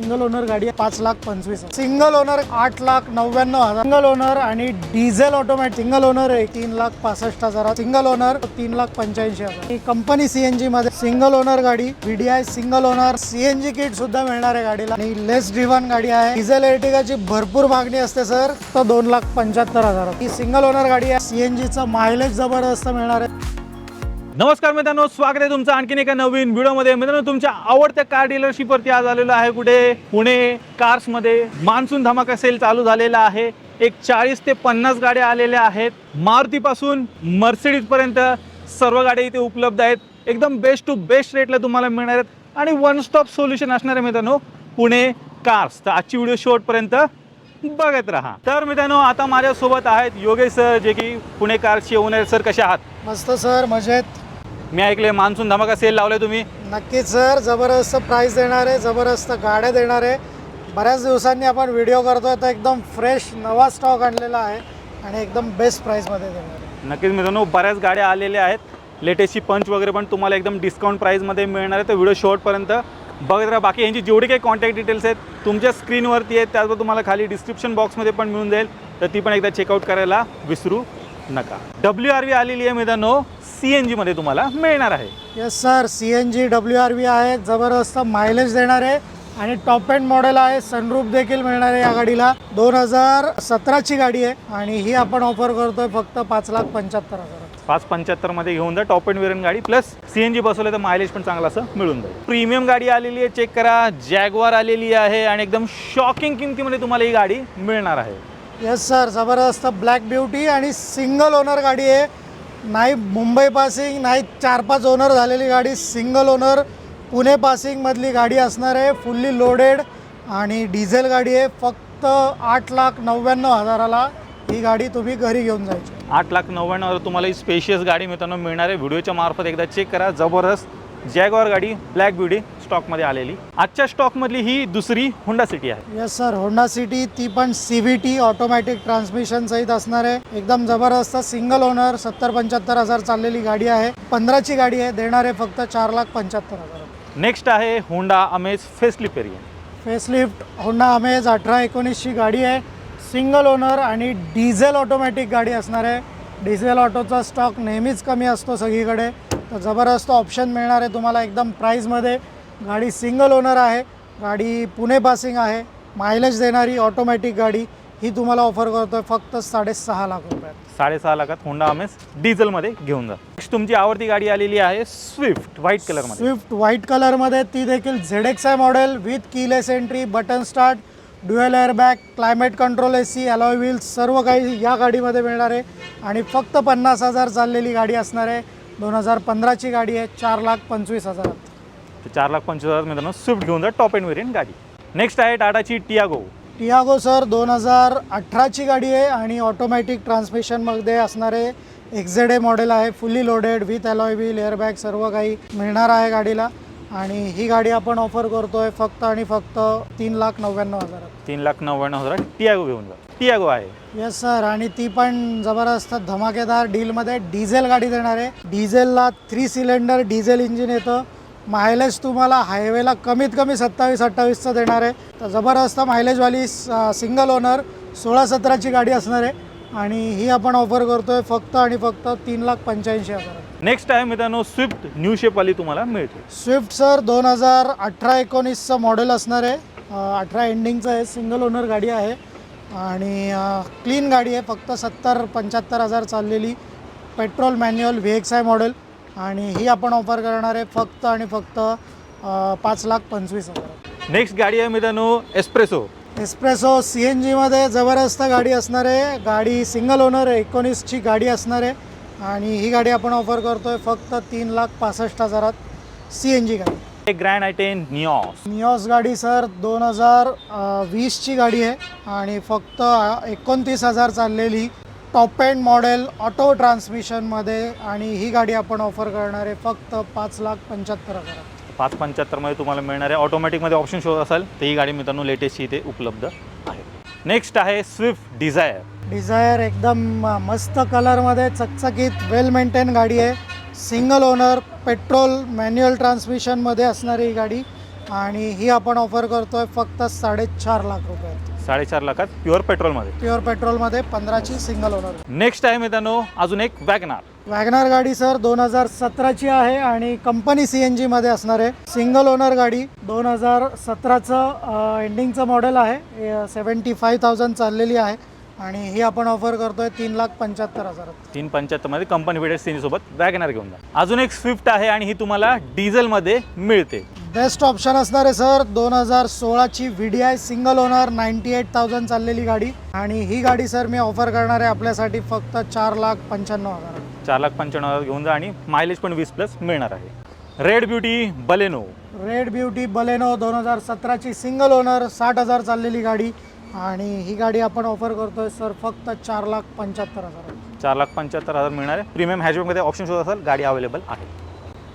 Single owner गाडी आहे पाच लाख पंचवीस सिंगल ओनर आठ लाख नव्याण्णव हजार. सिंगल ओनर आणि डिझेल ऑटोमॅटिक. सिंगल ओनर आहे तीन लाख पासष्ट हजार सिंगल ओनर तीन लाख पंच्याऐंशी हजार. कंपनी सीएनजी मध्ये सिंगल ओनर गाडी VDI single owner CNG kit सुद्धा मिळणार आहे गाडीला. आणि लेस ड्रिव्हन गाडी आहे. डिझेल एर्टिगाची भरपूर मागणी असते सर तर दोन लाख पंच्याहत्तर हजार ही सिंगल ओनर गाडी आहे. सीएनजीचं मायलेज जबरदस्त मिळणार आहे. नमस्कार मित्रांनो स्वागत आहे तुमचं आणखीन एका नवीन व्हिडिओमध्ये. मित्रांनो तुमच्या आवडत्या कार डीलरशिपवरती आज आलेलो आहे कुठे? पुणे कार्समध्ये मान्सून धमाका सेल चालू झालेला आहे. एक चाळीस ते पन्नास गाड्या आलेल्या आहेत. मारुतीपासून मर्सिडीजपर्यंत सर्व गाड्या इथे उपलब्ध आहेत. एकदम बेस्ट टू बेस्ट रेटला तुम्हाला मिळणार आहेत. आणि वन स्टॉप सोल्युशन असणार आहे मित्रांनो पुणे कार्स तर आजची व्हिडिओ शेवटपर्यंत बघत राहा. तर मित्रांनो आता माझ्यासोबत आहेत योगेश सर जे की पुणे कार्सचे ओनर सर कसे आहात? मस्त सर मजेत. मी ऐकले मान्सून धमाका सेल लावलाय तुम्ही. नक्कीच सर जबरदस्त प्राईस देणार आहे जबरदस्त गाड्या देणार आहे. बऱ्याच दिवसांनी आपण व्हिडिओ करतोय तर एकदम फ्रेश नवा स्टॉक आणलेला आहे आणि एकदम बेस्ट प्राईसमध्ये देणार आहे. नक्कीच मित्रांनो बऱ्याच गाड्या आलेल्या आहेत. लेटेस्टची पंच वगैरे पण तुम्हाला एकदम डिस्काउंट प्राईजमध्ये मिळणार आहे. तर व्हिडिओ शेवटपर्यंत बघत राहा. बाकी यांची जेवढी काही कॉन्टॅक्ट डिटेल्स आहेत तुमच्या स्क्रीनवरती आहेत त्याचबरोबर तुम्हाला खाली डिस्क्रिप्शन बॉक्समध्ये पण मिळून जाईल. तर ती पण एकदा चेकआउट करायला विसरू नका. डब्ल्यू आर व्ही आलेली आहे मित्रांनो. सी एन जीमध्ये तुम्हाला मिळणार आहे. Yes sir C N G W R V आहे जबरदस्त मायलेज देणार आहे आणि टॉप एंड मॉडेल आहे. सनरूप देखील मिळणार आहे या गाडीला. दोन हजार सतराची गाडी आहे आणि ही आपण ऑफर करतोय फक्त पाच लाख पंच्याहत्तर हजार. पाच पंच्याहत्तरमध्ये घेऊन जा. टॉप अँड वेरियंट गाडी प्लस सी एन जी बसवलं तर मायलेज पण चांगलं असं मिळून जाईल. प्रीमियम गाडी आलेली आहे. चेक करा. जॅगवार आलेली आहे आणि एकदम शॉकिंग किमतीमध्ये तुम्हाला ही गाडी मिळणार आहे. येस सर जबरदस्त ब्लॅक ब्युटी आणि सिंगल ओनर गाडी आहे. नाही मुंबई पासिंग नाही चार पाच ओनर झालेली गाडी सिंगल ओनर. पुणे पासिंगमधली गाडी असणार आहे फुल्ली लोडेड. आणि डिझेल गाडी आहे फक्त आठ लाख नव्याण्णव हजाराला ही गाडी तुम्ही घरी घेऊन जायची. आठ लाख नव्याण्णव तुम्हाला ही स्पेशियस गाडी मित्रांनो मिळणार आहे. व्हिडिओच्या मार्फत एकदा चेक करा. जबरदस्त जॅगवार गाडी ब्लॅक ब्युटी स्टॉकमध्ये आलेली. आजच्या स्टॉकमधली ही दुसरी होंडा सिटी आहे. येस सर होंडा सिटी ती पण C V T automatic transmission सहित असणार आहे. एकदम जबरदस्त सिंगल ओनर सत्तर पंच्याहत्तर हजार चाललेली गाडी आहे. पंधराची गाडी आहे. देणार आहे फक्त चार लाख पंच्याहत्तर हजार. नेक्स्ट आहे Honda Amaze facelift variant facelift Honda Amaze अठरा एकोणीसची गाडी आहे. सिंगल ओनर आणि डिझेल ऑटोमॅटिक गाडी असणार आहे. डिझेल ऑटोचा स्टॉक नेहमीच कमी असतो सगळीकडे. तर जबरदस्त ऑप्शन मिळणार आहे तुम्हाला एकदम प्राईजमध्ये गाडी सिंगल ओनर आहे गाडी पुणे पासिंग आहे मायलेज देणारी ऑटोमॅटिक गाडी ही तुम्हाला ऑफर करतो आहे फक्त साडेसहा लाख रुपयात. साडेसहा लाखात होंडा अमेज डिझेलमध्ये घेऊन जा. नेक्स्ट तुमची आवडती गाडी आलेली आहे स्विफ्ट व्हाईट कलरमध्ये स्विफ्ट व्हाईट कलरमध्ये ती देखील Z X I model with keyless entry button start dual airbag climate control A C alloy wheels सर्व काही या गाडीमध्ये मिळणार आहे. आणि फक्त पन्नास हजार चाललेली गाडी असणार आहे. दोन हजार पंधराची गाडी आहे चार लाख पंचवीस हजारात. तर चार लाख पंचवीस हजार मित्रांनो स्विफ्ट घेऊन जा टॉप एंड वेरियंट गाडी. नेक्स्ट आहे टाटाची टियागो टियागो सर दोन हजार अठराची गाडी आहे आणि ऑटोमॅटिक ट्रान्समिशनमध्ये असणारे एक्झेड ए मॉडेल आहे fully loaded with alloy wheel airbag सर्व काही मिळणार आहे गाडीला. आणि ही गाडी आपण ऑफर करतोय फक्त आणि फक्त तीन लाख नव्याण्णव हजारात तीन लाख नव्याण्णव हजार टियागो घेऊन जा. टियागो आहे. येस सर आणि ती पण जबरदस्त धमाकेदार डीलमध्ये डिझेल गाडी देणार आहे. डिझेलला थ्री सिलेंडर डिझेल इंजिन येतं. मायलेज तुम्हाला हायवेला कमीत कमी सत्तावीस अठ्ठावीसचं देणार आहे. तर जबरदस्त मायलेजवाली सिंगल ओनर सोळा सतराची गाडी असणार आहे. आणि ही आपण ऑफर करतोय फक्त आणि फक्त तीन लाख पंच्याऐंशी हजार. नेक्स्ट आहे मित्रांनो स्विफ्ट न्यू शेपवाली तुम्हाला मिळते. स्विफ्ट सर दोन हजार अठरा एकोणीसचं मॉडेल असणार आहे. अठरा एंडिंगचं आहे. सिंगल ओनर गाडी आहे. आणि क्लीन गाडी आहे. फक्त सत्तर पंच्याहत्तर हजार चाललेली petrol manual V X I model आणि ही आपण ऑफर करणार आहे फक्त आणि फक्त पाच लाख पंचवीस हजार. नेक्स्ट गाडी आहे मित्रांनो एस्प्रेसो एस्प्रेसो सी एन जीमध्ये जबरदस्त गाडी असणार आहे. गाडी सिंगल ओनर आहे एकोणीसची गाडी असणार आहे. आणि ही गाडी आपण ऑफर करतोय फक्त तीन लाख पासष्ट हजारात सी एन जी गाडी. Grand I ten Nios Nios गाडी सर दोन हजार वीसची गाडी आहे. आणि फक्त एकोणतीस हजार चाललेली टॉप एंड मॉडेल ऑटो ट्रान्समिशनमध्ये आणि ही गाडी आपण ऑफर करणार आहे फक्त पाच लाख पंच्याहत्तर हजारात पाच पंच्याहत्तरमध्ये तुम्हाला मिळणार आहे. ऑटोमॅटिकमध्ये ऑप्शन शोध असाल तर ही गाडी मित्रांनो लेटेस्टची इथे उपलब्ध आहे. नेक्स्ट आहे स्विफ्ट डिझायर डिझायर एकदम मस्त कलरमध्ये चकचकीत वेल मेंटेन गाडी आहे. सिंगल ओनर पेट्रोल मॅन्युअल ट्रान्समिशनमध्ये असणारी ही गाडी. आणि ही आपण ऑफर करतोय फक्त साडेचार लाख रुपयात साडेचार लाखात प्युअर पेट्रोलमध्ये. प्युअर पेट्रोलमध्ये पंधराची सिंगल ओनर. नेक्स्ट आहे मित्रांनो अजून एक वॅगनार. वॅगनार गाडी सर दोन हजार सतराची आहे आणि कंपनी सी एन जीमध्ये असणार आहे सिंगल ओनर गाडी दोन हजार सतराचं एंडिंगचं मॉडेल आहे. सेवन्टी फाय थाउजंड चाललेली आहे आणि ही आपण ऑफर करतोय तीन लाख पंच्याहत्तर हजारात. तीन पंच्याहत्तरमध्ये कंपनी वेडेड सीनी सोबत वॅगनार घेऊन जा. अजून एक स्विफ्ट आहे आणि ही तुम्हाला डिझेलमध्ये मिळते. बेस्ट ऑप्शन असणार आहे सर. दोन हजार सोळाची V D I single owner ninety eight thousand चाललेली गाडी. आणि ही गाडी सर मी ऑफर करणार आहे आपल्यासाठी फक्त चार लाख पंच्याण्णव हजार. चार लाख पंच्याण्णव हजार घेऊन जा आणि मायलेज पण वीस प्लस मिळणार आहे. Red beauty Baleno red beauty Baleno दोन हजार सतराची सिंगल ओनर साठ हजार चाललेली गाडी. आणि ही गाडी आपण ऑफर करतोय सर फक्त चार लाख पंच्याहत्तर हजार. चार लाख पंच्याहत्तर हजार मिळणार आहे. प्रीमियम हॅचबॅकमध्ये ऑप्शन शोध असेल गाडी अवेलेबल आहे.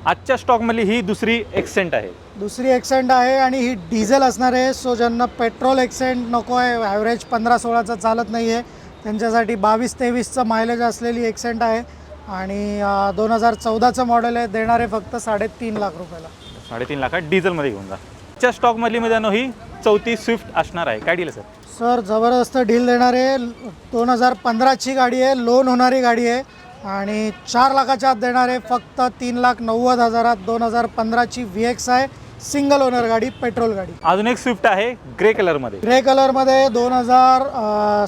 आजच्या स्टॉकमधली ही दुसरी एक्सेंट आहे. दुसरी एक्सेंट आहे आणि ही डिझेल असणार आहे. सो ज्यांना पेट्रोल एक्सेंट नको आहे ॲव्हरेज पंधरा सोळाचं चालत नाही आहे त्यांच्यासाठी बावीस तेवीसचं मायलेज असलेली एक्सेंट आहे. आणि दोन हजार चौदाचं मॉडेल आहे. देणार आहे फक्त साडेतीन लाख रुपयाला. साडेतीन लाखात डिझेलमध्ये घेऊन जा. आजच्या स्टॉकमधली मित्रांनो ही चौथी स्विफ्ट असणार आहे. काय डील सर सर जबरदस्त डील देणार आहे दोन हजार पंधराची गाडी आहे. लोन होणारी गाडी आहे. आणि चार लाखाच्या आत देणार आहे फक्त तीन लाख नव्वद हजारात दोन हजार पंधराची व्ही एक्स आहे. सिंगल ओनर गाडी पेट्रोल गाडी. अजून एक स्विफ्ट आहे ग्रे कलरमध्ये. ग्रे कलरमध्ये दोन हजार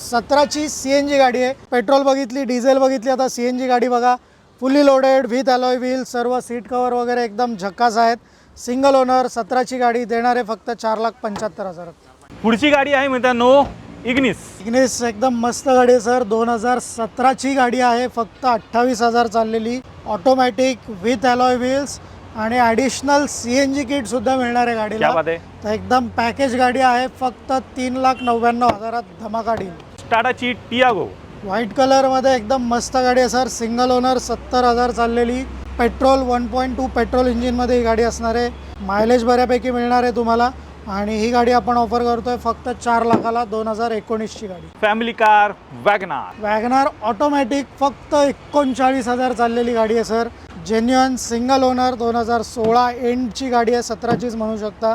सतराची सी एन जी गाडी आहे. पेट्रोल बघितली डिझेल बघितली आता सी एन जी गाडी बघा. Fully loaded with alloy wheel सर्व सीट कवर वगैरे एकदम झक्कास आहेत. सिंगल ओनर सतराची गाडी देणार फक्त चार लाख पंच्याहत्तर हजारात पुढची गाडी आहे मित्रांनो इग्निस इग्निस एकदम मस्त गाडी आहे सर. दोन हजार सतराची गाडी आहे फक्त अठ्ठावीस हजार चाललेली. ऑटोमॅटिक विथ अलॉय व्हील्स आणि additional C N G kit सुद्धा मिळणार आहे क्या गाडीला बात आहे? तर एकदम पॅकेज गाडी आहे फक्त तीन लाख नव्याण्णव हजारात धमाका डील टाटाची टियागो. व्हाईट कलरमध्ये एकदम मस्त गाडी आहे सर सिंगल ओनर सत्तर हजार चाललेली. Petrol one point two petrol इंजिनमध्ये ही गाडी असणार आहे. मायलेज बऱ्यापैकी मिळणार आहे तुम्हाला. आणि ही गाडी आपण ऑफर करतोय फक्त चार लाखाला दोन हजार एकोणीसची गाडी. Family car WagonR WagonR automatic फक्त एकोणचाळीस हजार चाललेली गाडी आहे सर जेन्युअन सिंगल ओनर दोन हजार सोळा एंडची गाडी आहे सतराचीच म्हणू शकता.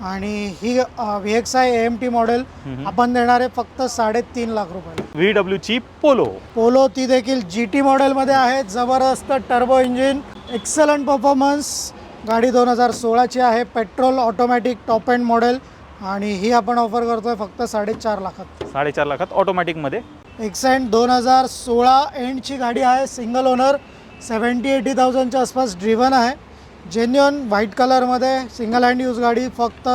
आणि ही V X I M T model आपण देणार आहे फक्त साडेतीन लाख रुपयाला व्ही डब्ल्यूची पोलो पोलो ती देखील जी टी मॉडेलमध्ये आहे. जबरदस्त टर्बो इंजिन एक्सलंट परफॉर्मन्स गाडी दोन हजार सोळाची आहे. Petrol automatic top end model आणि ही आपण ऑफर करतोय फक्त साडेचार लाखात. साडेचार लाखात ऑटोमॅटिकमध्ये एक्सेंट दोन हजार सोळा एंडची गाडी आहे. सिंगल ओनर सेवन्टी एटी थाउजंडच्या आसपास ड्रिव्हन आहे. जेन्युअन व्हाईट कलरमध्ये सिंगल हँड यूज गाडी फक्त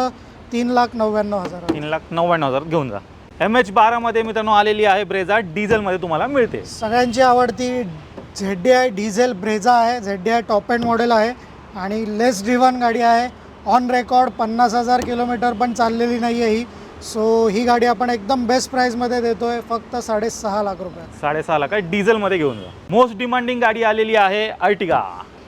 तीन लाख नव्याण्णव हजार. तीन लाख नव्याण्णव हजार घेऊन जा. एम एच बारामध्ये मित्रांनो आलेली आहे ब्रेझा डिझेलमध्ये तुम्हाला मिळते. सगळ्यांची आवडती Z D I diesel Brezza आहे. Z D I top end model आहे. आणि लेस ड्रिव्हन गाडी आहे. ऑन रेकॉर्ड पन्नास हजार किलोमीटर पण चाललेली नाही आहे ही. सो ही गाडी आपण एकदम बेस्ट प्राईसमध्ये देतोय फक्त साडेसहा लाख रुपयात साडेसहा लाखात डिझेलमध्ये घेऊन जा. मोस्ट डिमांडिंग गाडी आलेली आहे अर्टिगा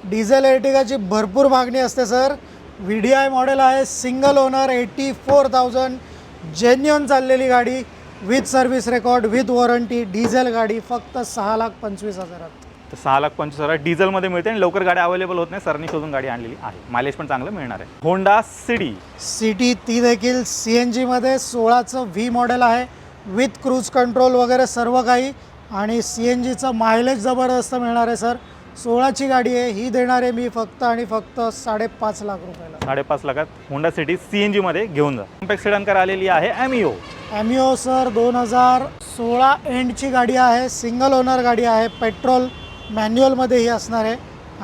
डिझेल एर्टिगाची भरपूर मागणी असते sir V D I model आहे single owner eighty four thousand genuine चाललेली गाडी with service record with warranty diesel गाडी फक्त सहा लाख पंचवीस हजारात. तर सहा लाख पंचवीस हजार. डिझेलमध्ये मिळते आणि लवकर गाडी अवेलेबल होत नाही. सरांनी शोधून गाडी आणलेली आहे. मायलेज पण चांगलं मिळणार आहे. होंडा सिडी सिटी ती देखील सी एन जीमध्ये सोळाचं व्ही मॉडेल आहे. विथ क्रूज कंट्रोल वगैरे सर्व काही. आणि सी एन जीचं मायलेज जबरदस्त मिळणार आहे सर. सोळाची गाडी आहे. ही देणार आहे मी फक्त आणि फक्त साडेपाच लाख रुपयाला. साडेपाच लाखात होंडा सिटी सी एन जीमध्ये घेऊन जा. कॉम्पॅक्ट सेडनकर आलेली आहे. ॲमिओ ॲमिओ सर दोन हजार सोळा एंडची गाडी आहे. सिंगल ओनर गाडी आहे. पेट्रोल मॅन्युअलमध्ये ही असणार आहे.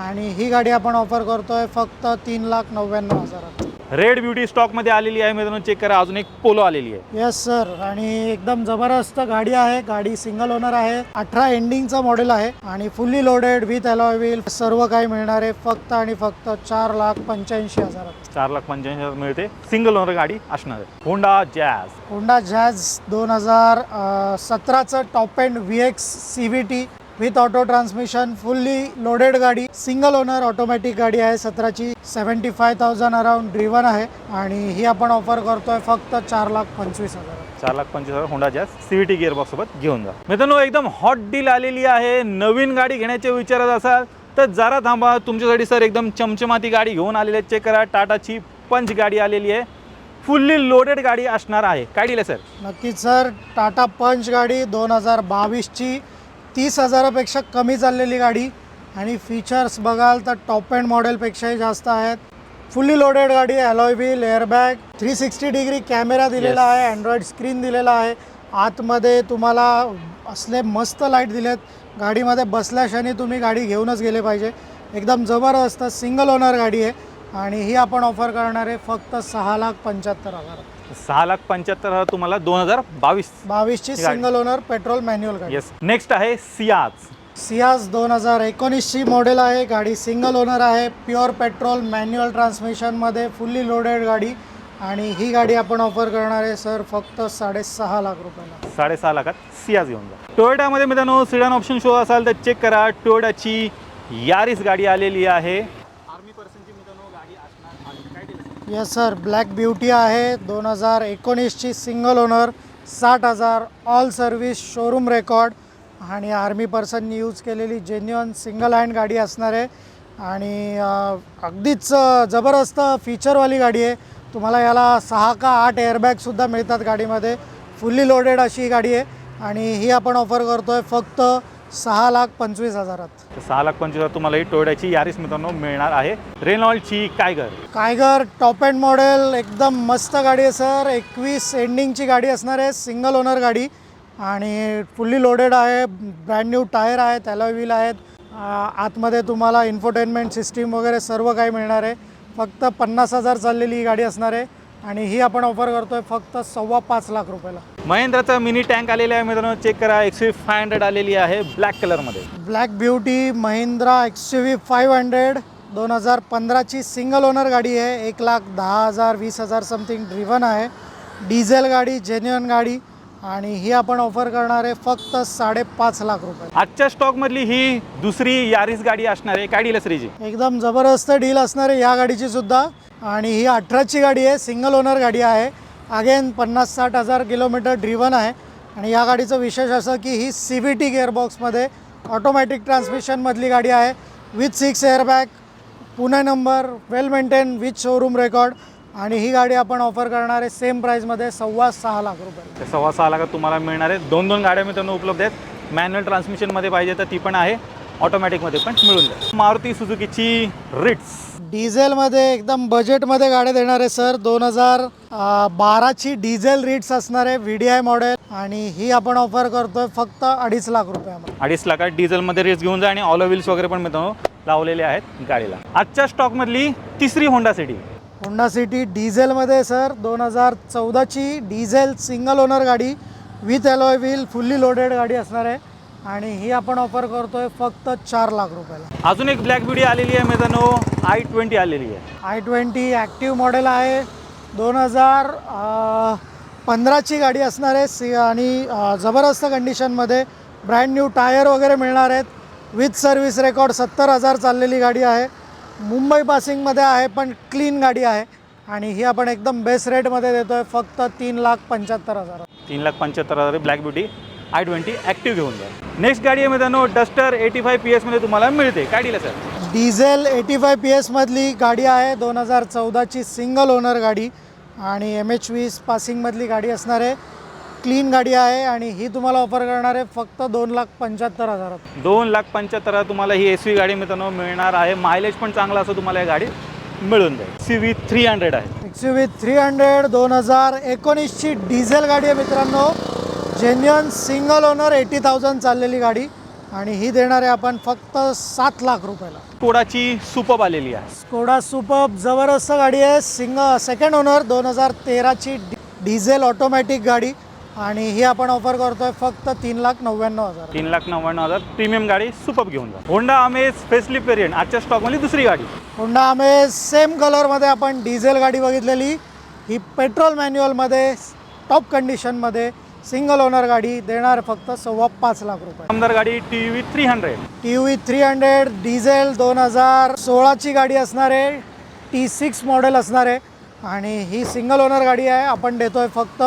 आणि ही गाडी आपण ऑफर करतोय फक्त तीन लाख नव्याण्णव हजारात. रेड ब्युटी स्टॉकमध्ये आलेली आहे मित्रांनो चेक करा अजून एक पोलो आलेली आहे. येस सर आणि एकदम जबरदस्त गाडी आहे. गाडी सिंगल ओनर आहे. अठरा एंडिंगचं मॉडेल आहे. आणि fully loaded with alloy wheel सर्व काही मिळणार आहे. फक्त आणि फक्त चार लाख पंच्याऐंशी हजारात. चार लाख पंच्याऐंशी हजार मिळते. सिंगल ओनर गाडी असणार आहे. होंडा जॅज होंडा जॅज दोन हजार सतराचं top end V X C V T with auto transmission fully loaded गाडी सिंगल ओनर ऑटोमॅटिक गाडी आहे. सतराची seventy five thousand around driven आहे आणि ही आपण ऑफर करतोय फक्त चार लाख पंचवीस हजार. चार लाख पंचवीस हजार होंडा जॅज सीव्हीटी गिअरबॉक्स सोबत घेऊन जा. मित्रांनो एकदम हॉट डील आलेली आहे. नवीन गाडी घेण्याचे विचारत असाल तर जरा थांबा. तुमच्यासाठी सर एकदम चमचमाती गाडी घेऊन आलेली आहे चेक करा. टाटाची पंच गाडी आलेली आहे. फुल्ली लोडेड गाडी असणार आहे. काय दिलं सर नक्कीच सर टाटा पंच गाडी दोन हजार बावीसची तीस हजारापेक्षा कमी चाललेली गाडी. आणि फीचर्स बघाल तर टॉप अँड मॉडेलपेक्षाही जास्त आहेत. फुल्ली लोडेड गाडी alloy wheel airbag three sixty degree camera दिलेला. आहे अँड्रॉइड स्क्रीन दिलेला आहे. आतमध्ये तुम्हाला असले मस्त लाइट दिलेत. गाडीमध्ये बसल्या क्षणी तुम्ही गाडी घेऊनच गेले पाहिजे. एकदम जबरदस्त सिंगल ओनर गाडी आहे. आणि ही आपण ऑफर करणार आहे फक्त सहा लाख पंच्याहत्तर हजार. सहा लाख पंच्याहत्तर हजार तुम्हाला दोन हजार बावीस. बावीसची. सिंगल ओनर पेट्रोल मॅन्युअल गाडी. येस नेक्स्ट आहे सियाज सियाज दोन हजार एकोणीसची मॉडेल आहे. गाडी सिंगल ओनर आहे. प्युअर पेट्रोल मॅन्युअल ट्रान्समिशनमध्ये फुल्ली लोडेड गाडी. आणि ही गाडी आपण ऑफर करणार आहे सर फक्त साडेसहा लाख रुपयाला. साडेसहा लाखात सियाज घेऊन जा. टोयोटामध्ये मित्रांनो सिडन ऑप्शन शो असाल तर चेक करा. टोयोटाची यारिस गाडी आलेली आहे. आर्मी पर्सनची मित्रांनो गाडी असणार आहे. काय दिलं? येस सर ब्लॅक ब्युटी आहे. दोन हजार एकोणीसची सिंगल ओनर साठ हजार ऑल सर्व्हिस शोरूम रेकॉर्ड आणि आर्मी पर्सननी यूज केलेली जेन्युअन सिंगल हँड गाडी असणार आहे. आणि अगदीच जबरदस्त फीचरवाली गाडी आहे. तुम्हाला याला सहा का आठ एअरबॅगसुद्धा मिळतात गाडीमध्ये. फुल्ली लोडेड अशी ही गाडी आहे. आणि ही आपण ऑफर करतो आहे फक्त सहा लाख पंचवीस हजारात. तर सहा लाख पंचवीस हजार तुम्हाला ही टोयोटाची यारिस मित्रांनो मिळणार आहे. रेनॉल्डची Kiger. Kiger top end model एकदम मस्त गाडी आहे सर एकवीस एंडिंगची गाडी असणार आहे सिंगल ओनर गाडी. आणि फुल्ली लोडेड आहे ब्रँड न्यू टायर आहे त्याला व्हील आहेत. आ, आतमध्ये तुम्हाला इन्फोटेनमेंट सिस्टीम वगैरे सर्व काही मिळणार आहे. फक्त पन्नास हजार चाललेली ही गाडी असणार आहे. आणि ही आपण ऑफर करतोय फक्त सव्वा पाच लाख रुपयाला. महिंद्राचा मिनी टँक आलेला आहे मित्रांनो. चेक करा एक्स फाय हंड्रेड आलेली आहे ब्लॅक कलरमध्ये black beauty Mahindra X U V five hundred दोन हजार पंधराची सिंगल ओनर गाडी आहे. एक लाख दहा हजार वीस हजार समथिंग ड्रिव्हन आहे. डिझेल गाडी जेन्युअन गाडी. आणि ही आपण ऑफर करणार आहे फक्त साडेपाच लाख रुपये. आजच्या स्टॉकमधली ही दुसरी यारिस गाडी असणार आहे. काय डील श्रीजी? एकदम जबरदस्त डील असणार आहे या गाडीची सुद्धा. आणि ही अठराची गाडी आहे सिंगल ओनर गाडी आहे. अगेन पन्नास साठ हजार किलोमीटर ड्रिव्हन आहे. आणि या गाडीचं विशेष असं की ही सी व्ही टी गेअरबॉक्समध्ये ऑटोमॅटिक ट्रान्समिशनमधली गाडी आहे. With six airbag Pune number well maintain with showroom record आणि ही गाडी आपण ऑफर करणार आहे सेम प्राईजमध्ये सव्वा सहा लाख रुपये. ते सव्वा सहा लाखात तुम्हाला मिळणार आहे. दोन दोन गाड्या मित्रांनो उपलब्ध आहेत. मॅन्युअल ट्रान्समिशनमध्ये पाहिजे तर ती पण आहे. ऑटोमॅटिकमध्ये पण मिळून जाईल. मारुती सुझुकीची रिट्स डिझेलमध्ये एकदम बजेटमध्ये गाड्या देणार आहे सर दोन हजार बाराची डिझेल रिट्स असणार आहे व्ही डी आय मॉडेल आणि ही आपण ऑफर करतोय फक्त अडीच लाख रुपयामध्ये. अडीच लाखात डिझेलमध्ये रेट्स घेऊन जा आणि ऑल व्हील्स वगैरे पण मित्रांनो लावलेले आहेत गाडीला. आजच्या स्टॉकमधली तिसरी होंडा सिटी होंडा सिटी डिझेलमध्ये सर. दोन हजार चौदाची डिझेल सिंगल ओनर गाडी with alloy wheel fully loaded गाडी असणार आहे. आणि ही आपण ऑफर करतोय फक्त चार लाख रुपयाला. अजून एक ब्लॅक ब्युटी आलेली आहे मित्रांनो. आय ट्वेंटी आलेली आहे. आय ट्वेंटी ॲक्टिव्ह मॉडेल आहे. दोन हजार पंधराची गाडी असणार आहे. सी आणि जबरदस्त कंडिशनमध्ये ब्रँड न्यू टायर वगैरे मिळणार आहेत. विथ सर्व्हिस रेकॉर्ड सत्तर हजार चाललेली गाडी आहे. मुंबई पासिंगमध्ये आहे पण क्लीन गाडी आहे. आणि ही आपण एकदम बेस्ट रेटमध्ये देतो आहे फक्त तीन लाख पंच्याहत्तर हजार. तीन लाख पंच्याहत्तर हजार black beauty I twenty active घेऊन जा. नेक्स्ट गाडी आहे मित्रांनो डस्टर एटी फाय पी एसमध्ये तुम्हाला मिळते. काय deal sir diesel AT five P एसमधली गाडी आहे दोन हजार चौदाची सिंगल ओनर गाडी. आणि एम एच वीस पासिंगमधली गाडी असणार आहे. क्लीन गाडी आहे आणि ही तुम्हाला ऑफर करणार आहे फक्त दोन लाख पंच्याहत्तर हजारात. दोन लाख पंच्याहत्तर हजार तुम्हाला ही एस व्ही गाडी मित्रांनो मिळणार आहे. मायलेज पण चांगला असं तुम्हाला ही गाडी मिळून जाईल. सी व्ही थ्री हंड्रेड आहे. X U V three hundred दोन हजार एकोणीसची डिझेल गाडी आहे मित्रांनो. Genuine single owner eighty thousand चाललेली गाडी. आणि ही देणार आहे आपण फक्त सात लाख रुपयाला. कोडाची सुपब आलेली आहे. स्कोडा सुपर जबरदस्त गाडी आहे. सिंग सेकंड ओनर दोन हजार तेराची डिझेल ऑटोमॅटिक गाडी. आणि ही आपण ऑफर करतोय फक्त तीन लाख नव्याण्णव हजार. तीन लाख नव्याण्णव हजार. प्रीमियम गाडी सुपब घेऊन जा. होंडा अमेज फेसलिप वेरियंट आजच्या स्टॉकमधली दुसरी गाडी. होंडा आम्ही सेम कलरमध्ये आपण डिझेल गाडी बघितलेली. ही पेट्रोल मॅन्युअलमध्ये टॉप कंडिशनमध्ये सिंगल ओनर गाडी देणार फक्त सव्वा पाच लाख रुपये. आमदार गाडी T V three hundred T V three hundred diesel दोन हजार सोळाची गाडी असणार आहे टी सिक्स मॉडेल असणार. आहे आणि ही सिंगल ओनर गाडी आहे. आपण देतोय फक्त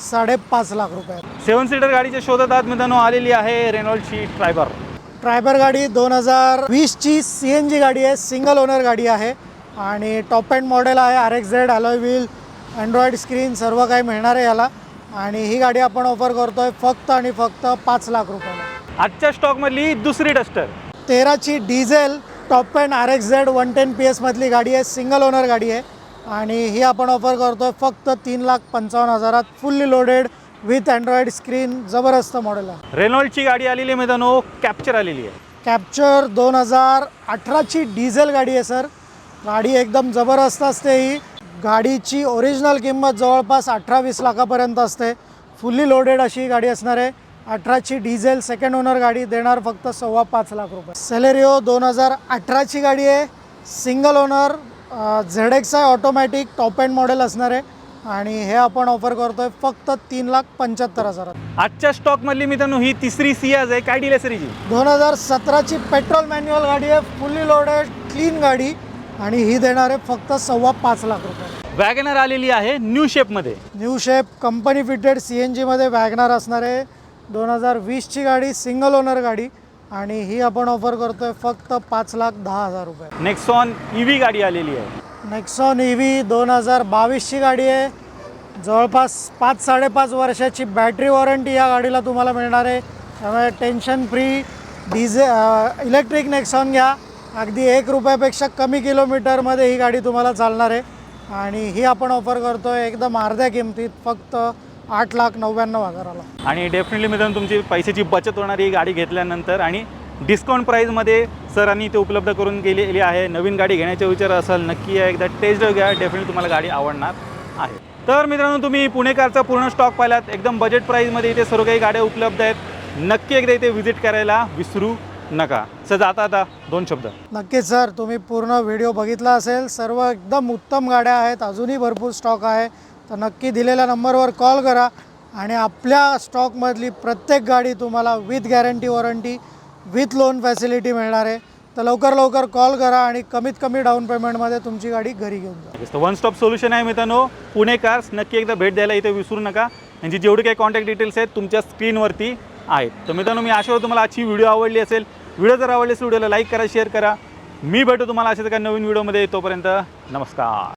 साडेपाच लाख रुपये. सेवन सीटर गाडीच्या शोधात आज मित्रांनो आलेली आहे रेनॉल्डची ट्रायबर ट्रायबर गाडी दोन हजार वीसची सी एन जी गाडी आहे सिंगल ओनर गाडी आहे आणि टॉप एंड मॉडेल आहे R X Z alloy wheel Android screen सर्व काही मिळणार आहे याला. आणि ही गाडी आपण ऑफर करतो आहे फक्त आणि फक्त पाच लाख रुपयाला. आजच्या स्टॉकमधली दुसरी Duster. तेराची diesel top end R X Z one ten P एसमधली गाडी आहे सिंगल ओनर गाडी आहे. आणि ही आपण ऑफर करतो आहे फक्त तीन लाख पंचावन्न हजारात fully loaded with Android screen जबरदस्त मॉडेल आहे. रेनॉल्डची गाडी आलेली आहे मित्रांनो कॅप्चर आलेली आहे. कॅप्चर दोन हजार अठराची डिझेल गाडी आहे सर गाडी एकदम जबरदस्त असते ही. गाडीची ओरिजिनल किंमत जवळपास अठरा वीस लाखापर्यंत असते. फुल्ली लोडेड अशी ही गाडी असणार आहे. अठराची डिझेल सेकंड ओनर गाडी देणार फक्त सव्वा पाच लाख रुपये. सेलेरिओ दोन हजार अठराची गाडी आहे. सिंगल ओनर झेड एक्स आहे ऑटोमॅटिक टॉप एंड मॉडेल असणार आहे. आणि हे आपण ऑफर करतोय फक्त तीन लाख पंच्याहत्तर हजारात. आजच्या स्टॉकमधली मित्रांनो ही तिसरी सियाज आहे काय डील सरीची दोन हजार सतराची पेट्रोल मॅन्युअल गाडी आहे फुल्ली लोडेड क्लीन गाडी. आणि ही देणार आहे फक्त सव्वा पाच लाख रुपये. वॅगनर आलेली आहे न्यू शेपमध्ये new shape company fitted C N जीमध्ये वॅगनार असणार आहे. दोन हजार वीसची गाडी सिंगल ओनर गाडी. आणि ही आपण ऑफर करतोय फक्त पाच लाख दहा हजार रुपये. नेक्सॉन ईव्ही गाडी आलेली आहे. नेक्सॉन ई व्ही दोन हजार बावीसची गाडी आहे. जवळपास पाच साडेपाच वर्षाची बॅटरी वॉरंटी या गाडीला तुम्हाला मिळणार आहे. त्यामुळे tension free diesel electric Nexon घ्या. अगदी एक रुपयापेक्षा कमी किलोमीटरमध्ये ही गाडी तुम्हाला चालणार आहे. आणि ही आपण ऑफर करतो आहे एकदम अर्ध्या किमतीत फक्त आठ लाख नव्याण्णव हजाराला. आणि डेफिनेटली मित्रांनो तुमची पैशाची बचत होणारी ही गाडी घेतल्यानंतर. आणि डिस्काउंट प्राईजमध्ये सरांनी ते उपलब्ध करून केलेली आहे. नवीन गाडी घेण्याचा विचार असाल नक्की या एकदा टेस्ट घ्या. डेफिनेटली तुम्हाला गाडी आवडणार आहे. तर मित्रांनो तुम्ही पुणेकारचा पूर्ण स्टॉक पाहिलात. एकदम बजेट प्राईजमध्ये इथे सर्व काही गाड्या उपलब्ध आहेत. नक्की एकदा इथे व्हिजिट करायला विसरू नका. सर जाता आता दोन शब्द. नक्कीच सर तुम्ही पूर्ण व्हिडिओ बघितला असेल. सर्व एकदम उत्तम गाड्या आहेत. अजूनही भरपूर स्टॉक आहे. तर नक्की दिलेल्या नंबरवर कॉल करा आणि आपल्या स्टॉकमधली प्रत्येक गाडी तुम्हाला with guarantee warranty with loan facility मिळणार आहे. तर लवकर लवकर कॉल करा आणि कमीत कमी डाऊन पेमेंटमध्ये तुमची गाडी घरी घेऊन जा. वन स्टॉप सोल्युशन आहे मित्रांनो पुणे कार्स नक्की एकदा भेट द्यायला इथे विसरू नका. यांची जेवढी काही कॉन्टॅक्ट डिटेल्स आहेत तुमच्या स्क्रीनवरती आहेत. तर मित्रांनो मी आशा तुम्हाला आजची व्हिडिओ आवडली असेल. व्हिडिओ जर आवडली असेल व्हिडिओला लाईक करा शेअर करा. मी भेटू तुम्हाला अशाच एका नवीन व्हिडिओमध्ये तोपर्यंत नमस्कार.